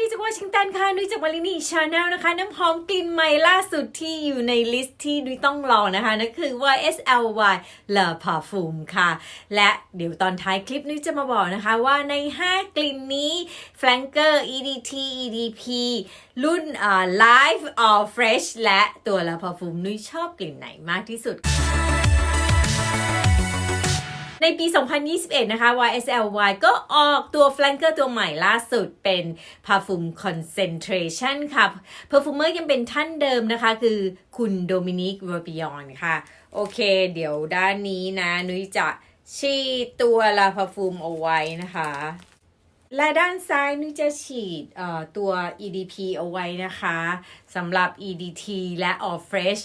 ดีจากวอชิงตันค่ะนุ้ยจากวาลินีชาแนลนะคะ น้ำหอมกลิ่นใหม่ล่าสุดที่อยู่ในลิสต์ที่นุ้ยต้องลองนะคะนั่นคือ YSLY La Parfum ค่ะ และเดี๋ยวตอนท้ายคลิปนุ้ยจะมาบอกนะคะว่าใน 5 กลิ่นนี้ Flanker EDT EDP รุ่นอ่า Live or Fresh และตัว La Parfum นุ้ยชอบกลิ่นไหนมากที่สุด ในปี 2021 นะคะ YSLY ก็ออกตัวแฟลงเกอร์ตัวใหม่ล่าสุดเป็น Parfum Concentration ค่ะ Perfumer ยังเป็นท่านเดิมนะคะ คือคุณโดมินิกโรบิออนค่ะ โอเค เดี๋ยวด้านนี้นะ นุ้ยจะชี้ตัวลาพาฟูมเอาไว้นะคะ และด้านซ้ายนุ้ยจะฉีดตัว EDP เอาไว้นะคะสำหรับ EDT และ All Fresh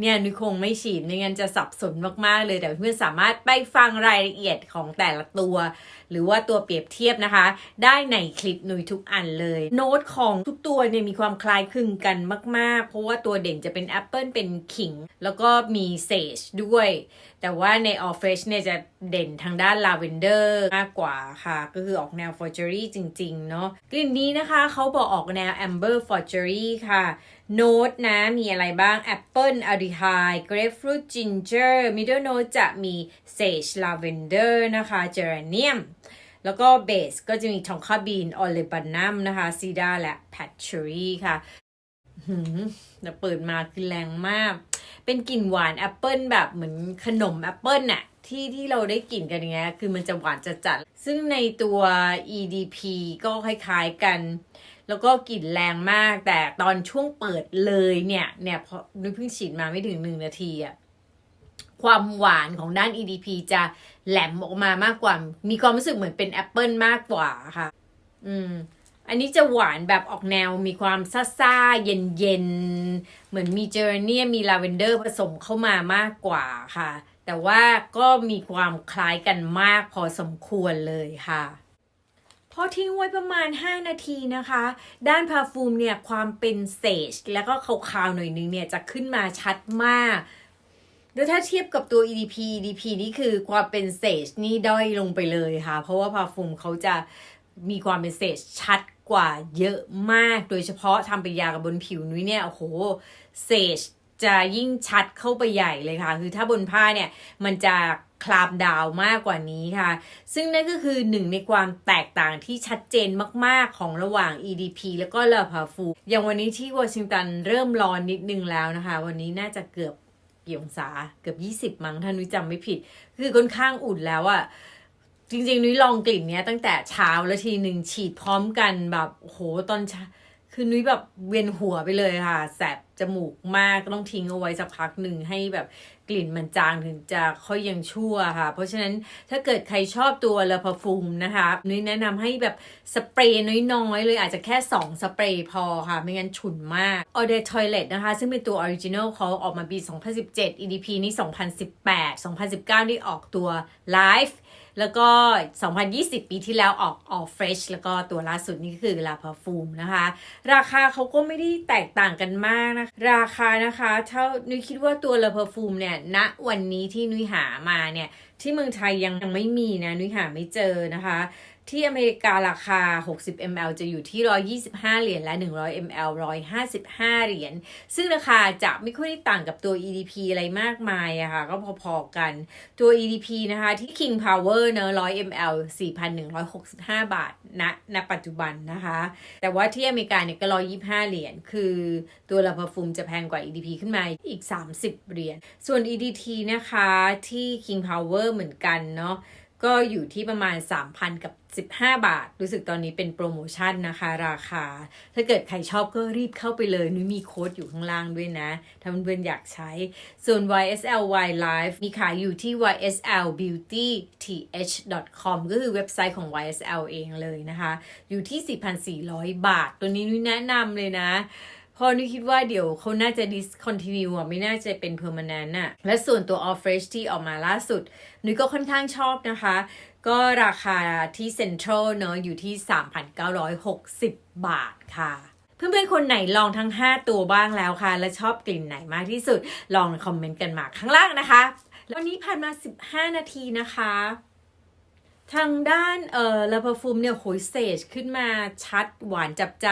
เนี่ยนุ้ยคงไม่ฉีดไม่งั้นจะสับสนมาก ๆ เลย แต่เพื่อนสามารถไปฟังรายละเอียดของแต่ละตัว หรือว่าตัวเปรียบเทียบนะคะ ได้ในคลิปนุยทุกอันเลย โน้ตของทุกตัวเนี่ยมีความคล้ายคลึงกันมาก ๆ เพราะว่าตัวเด่นจะเป็นแอปเปิลเป็นขิง แล้วก็มีเซจด้วย แต่ว่าใน All Fresh เนี่ยจะเด่นทางด้านลาเวนเดอร์มากกว่าค่ะ ก็คือออกแนว f o r g e r y จริง ๆ เนาะกลิ่นนี้นะคะเขาบอกออกแนว Amber f o r g e r y ค่ะ โน้ตนะมีอะไรบ้าง Apple a l d e h y d e Grapefruit Ginger Middle Note จะมี Sage Lavender นะคะ Geranium แล้วก็เบสก็จะมีทองคาบีนออเลบานัมนะคะซีดาและแพทเชอรี่ค่ะหืมแต่เปิดมาคือแรงมาก เป็นกลิ่นหวานแอปเปิลแบบเหมือนขนมแอปเปิลน่ะ ที่ที่เราได้กลิ่นกันอย่างเงี้ยคือมันจะหวานจัดจัดๆซึ่งในตัว EDP ก็คล้ายๆกัน แล้วก็กลิ่นแรงมากแต่ตอนช่วงเปิดเลยเนี่ยเนี่ยพอนึกเพิ่งฉีดมาไม่ถึงหนึ่งนาทีอะความหวานของด้าน EDP จะแหลมออกมามากกว่า มีความรู้สึกเหมือนเป็นแอปเปิลมากกว่าค่ะ อืม อันนี้จะหวานแบบออกแนวมีความซ่าๆเย็นๆ เหมือนมีเจอร์เนียมีลาเวนเดอร์ผสมเข้ามามากกว่าค่ะ แต่ว่าก็มีความคล้ายกันมากพอสมควรเลยค่ะพอทิ้งไว้ประมาณ 5 นาทีนะคะ ด้านพาฟูมเนี่ยความเป็นเซจแล้วก็ขาวๆหน่อยนึงเนี่ยจะขึ้นมาชัดมากแล้วถ้าเทียบกับตัว EDP EDP นี่คือความเป็นเซจนี่ด้อยลงไปเลยค่ะ เพราะว่าพาฟูมเขาจะมีความเป็นเซจชัดกว่าเยอะมาก โดยเฉพาะทำเปฏิกิริยากับบนผิวนุ้ยเนี่ยโอ้โหเซจ จะยิ่งชัดเข้าไปใหญ่เลยค่ะ คือถ้าบนผ้าเนี่ยมันจะคลามดาวมากกว่านี้ค่ะ ซึ่งนั่นก็คือหนึ่งในความแตกต่างที่ชัดเจนมากๆของระหว่าง EDP แล้วก็ลอพาฟู อย่างวันนี้ที่วอชิงตันเริ่มร้อนนิดนึงแล้วนะคะ วันนี้น่าจะเกือบกี่องศาเกือบ 20 มั้งถ้านุ้ยจำไม่ผิด คือค่อนข้างอุ่นแล้วอะจริงๆนุ้ยลองกลิ่นเนี้ยตั้งแต่เช้าแล้วทีหนึ่งฉีดพร้อมกันแบบโอ้โหตอนเช้า คือนุ้ยแบบเวียนหัวไปเลยค่ะ แสบจมูกมากต้องทิ้งเอาไว้สักพักหนึ่งให้แบบกลิ่นมันจางถึงจะค่อยยังชั่วค่ะ เพราะฉะนั้นถ้าเกิดใครชอบตัวเลอพาฟูมนะคะ นุ้ยแนะนำให้แบบสเปรย์น้อยๆเลยอาจจะแค่ 2 สเปรย์พอค่ะ ไม่งั้นฉุนมาก a u d a Toilet นะคะ ซึ่งเป็นตัวออริจิน l ลเขาออกมาปี 2017 EDP นี่ 2018 2019 นี่ออกตัว Live แล้วก็ 2020 ปีที่แล้วออกออก Fresh แล้วก็ตัวล่าสุดนี่คือลาพาฟูมนะคะ ราคาเขาก็ไม่ได้แตกต่างกันมากนะ ราคานะคะเท่านุ้ยคิดว่าตัวลาพาฟูมเนี่ยณวันนี้ที่นุ้ยหามาเนี่ยที่เมืองไทยยังยังไม่มีนะนุ้ยหาไม่เจอนะคะ ที่อเมริการาคา 60 ml จะอยู่ที่ 125 เหรียญ และ 100 ml 155 เหรียญ ซึ่งราคาจะไม่ค่อยได้ต่างกับตัว EDP อะไรมากมายอะค่ะ ก็พอๆกัน ตัว EDP นะคะที่ King Power เนอะ 100 ml 4,165 บาทณณปัจจุบันนะคะ แต่ว่าที่อเมริกาเนี่ยก็ 125 เหรียญ คือตัวลาพาฟูมจะแพงกว่า EDP ขึ้นมาอีก 30 เหรียญ ส่วน EDT นะคะที่ King Power เหมือนกันเนาะ ก็อยู่ที่ประมาณ 3,000 กับ 15 บาท รู้สึกตอนนี้เป็นโปรโมชั่นนะคะ ราคา ถ้าเกิดใครชอบก็รีบเข้าไปเลย นุ้ยมีโค้ดอยู่ข้างล่างด้วยนะ ถ้าเพื่อนๆอยากใช้ ส่วน YSL Y Life มีขายอยู่ที่ yslbeautyth.com ก็คือเว็บไซต์ของ YSL เองเลยนะคะ อยู่ที่ 4,400 บาท ตัวนี้นุ้ยแนะนำเลยนะ พอนุคิดว่าเดี๋ยวเขาน่าจะ discontinue อะไม่น่าจะเป็น permanent อะและส่วนตัว All Fresh ที่ออกมาล่าสุดนุ้ยก็ค่อนข้างชอบนะคะ ก็ราคาที่ Central เนอะอยู่ที่ 3,960 บาทค่ะเพื่อนๆ คนไหนลองทั้ง 5 ตัวบ้างแล้วค่ะ และชอบกลิ่นไหนมากที่สุด ลองคอมเมนต์กันมาข้างล่างนะคะแล้วันนี้ผ่านมา 15 นาทีนะคะ ทางด้านเอ่อลาพาฟูมเนี่ยโหยเซจขึ้นมาชัดหวานจับใจ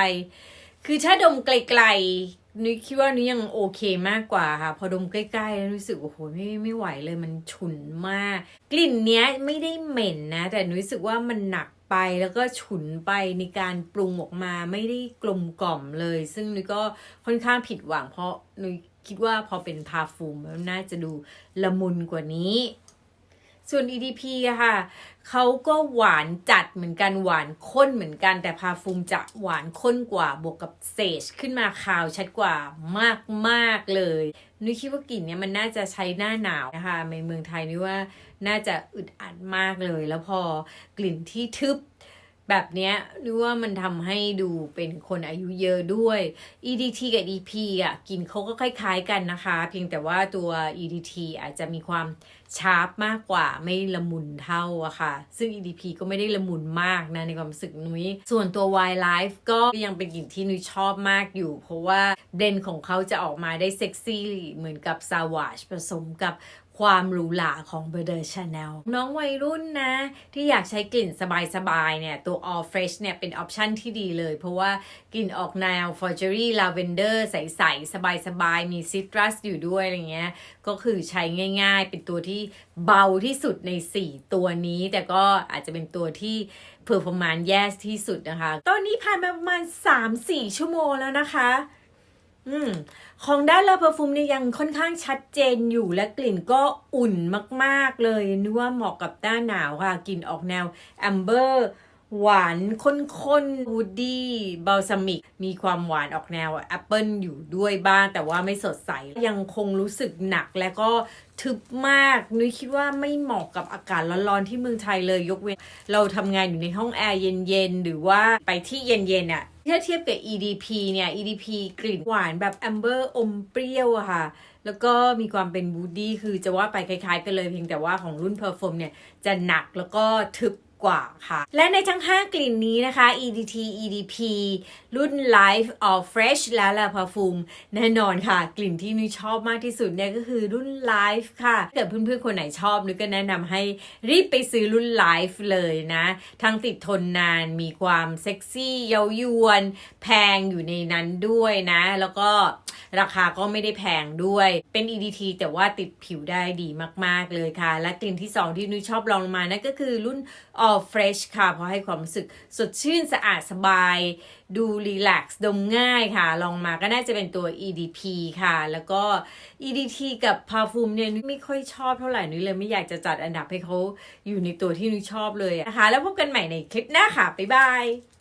คือถ้าดมไกลๆนุ้ยคิดว่านุ้ยยังโอเคมากกว่าค่ะ พอดมใกล้ๆแล้วรู้สึกโอ้โหไม่ไม่ไหวเลยมันฉุนมาก กลิ่นเนี้ยไม่ได้เหม็นนะ แต่นุ้ยรู้สึกว่ามันหนักไปแล้วก็ฉุนไปในการปรุงออกมาไม่ได้กลมกล่อมเลย ซึ่งนุ้ยก็ค่อนข้างผิดหวังเพราะนุ้ยคิดว่าพอเป็นพาฟูมแล้วน่าจะดูละมุนกว่านี้ ส่วน EDP อะค่ะเขาก็หวานจัดเหมือนกันหวานข้นเหมือนกัน แต่พาฟูมจะหวานข้นกว่าบวกกับเซจขึ้นมาคาวชัดกว่ามากมากๆเลยนุ้ยคิดว่ากลิ่นเนี้ยมันน่าจะใช้หน้าหนาวนะคะในเมืองไทยนี่ว่าน่าจะอึดอัดมากเลย แล้วพอกลิ่นที่ทึบ แบบเนี้ยนึกว่ามันทำให้ดูเป็นคนอายุเยอะด้วย EDT กับ EP อะกลิ่นเขาก็คล้ายๆกันนะคะ เพียงแต่ว่าตัว EDT อาจจะมีความชาร์ปมากกว่าไม่ละมุนเท่าอะค่ะ ซึ่ง EDP ก็ไม่ได้ละมุนมากนะในความรู้สึกนุ้ย ส่วนตัว Wildlife ก็ยังเป็นกลิ่นที่นุ้ยชอบมากอยู่ เพราะว่าเบรนของเขาจะออกมาได้เซ็กซี่เหมือนกับ Savage ผสมกับ ความหรูหราของ b e r d e r Chanel น้องวัยรุ่นนะ ที่อยากใช้กลิ่นสบายๆเนี่ย ตัว All Fresh เนี่ย เป็นออปชันที่ดีเลย เพราะว่ากลิ่นออกแนว f o r g e r y Lavender ใสๆ สบายๆ มีซิตรัสอยู่ด้วยอะไรเงี้ย ก็คือใช้ง่ายๆ เป็นตัวที่เบาที่สุดใน 4 ตัวนี้ แต่ก็อาจจะเป็นตัวที่เพอร์ฟอร์มานแย่ที่สุดนะคะ ตอนนี้ผ่านมาประมาณ 3-4 ชั่วโมงแล้วนะคะ อืมของด้านลาเพอร์ฟูมเนี่ยยังค่อนข้างชัดเจนอยู่และกลิ่นก็อุ่นมากๆเลยนึกว่าเหมาะกับหน้าหนาวค่ะ กลิ่นออกแนวแอมเบอร์หวานข้นๆวูดดี้บัลซามิก มีความหวานออกแนวแอปเปิลอยู่ด้วยบ้าง แต่ว่าไม่สดใส ยังคงรู้สึกหนักและก็ทึบมาก นุ้ยคิดว่าไม่เหมาะกับอากาศร้อนๆที่เมืองไทยเลยยกเว้น เราทำงานอยู่ในห้องแอร์เย็นๆ หรือว่าไปที่เย็นๆอะ ถ้าเทียบกับ EDP เนี่ย EDP กลิ่นหวานแบบแอมเบอร์อมเปรี้ยวอะค่ะ แล้วก็มีความเป็นบูดดี้คือจะว่าไปคล้ายๆกันเลยเพียงแต่ว่าของรุ่น Perform เนี่ยจะหนักแล้วก็ทึบ กว่าค่ะ และในทั้ง 5 กลิ่นนี้นะคะ EDT EDP รุ่น Life All Fresh และ La Parfum แน่นอนค่ะ กลิ่นที่นุ้ยชอบมากที่สุดเนี่ยก็คือรุ่น Life ค่ะถ้าเกิดเพื่อนๆ คนไหนชอบนุ้ยก็แนะนำให้รีบไปซื้อรุ่น Life เลยนะ ทั้งติดทนนานมีความเซ็กซี่เย้ายวน แพงอยู่ในนั้นด้วยนะ แล้วก็ ราคาก็ไม่ได้แพงด้วย เป็น EDT แต่ว่าติดผิวได้ดีมาก ๆ เลยค่ะ และกลิ่นที่ 2 ที่นุ้ยชอบลองลงมานั่นก็คือรุ่น All Fresh ค่ะ เพราะให้ความรู้สึกสดชื่นสะอาดสบาย ดูรีแลกซ์ดมง่ายค่ะ ลองมาก็น่าจะเป็นตัว EDP ค่ะ แล้วก็ EDT กับพาฟูมเนี่ยนุ้ยไม่ค่อยชอบเท่าไหร่นุ้ยเลยไม่อยากจะจัดอันดับให้เขาอยู่ในตัวที่นุ้ยชอบเลยนะคะ แล้วพบกันใหม่ในคลิปหน้าค่ะ บ๊ายบาย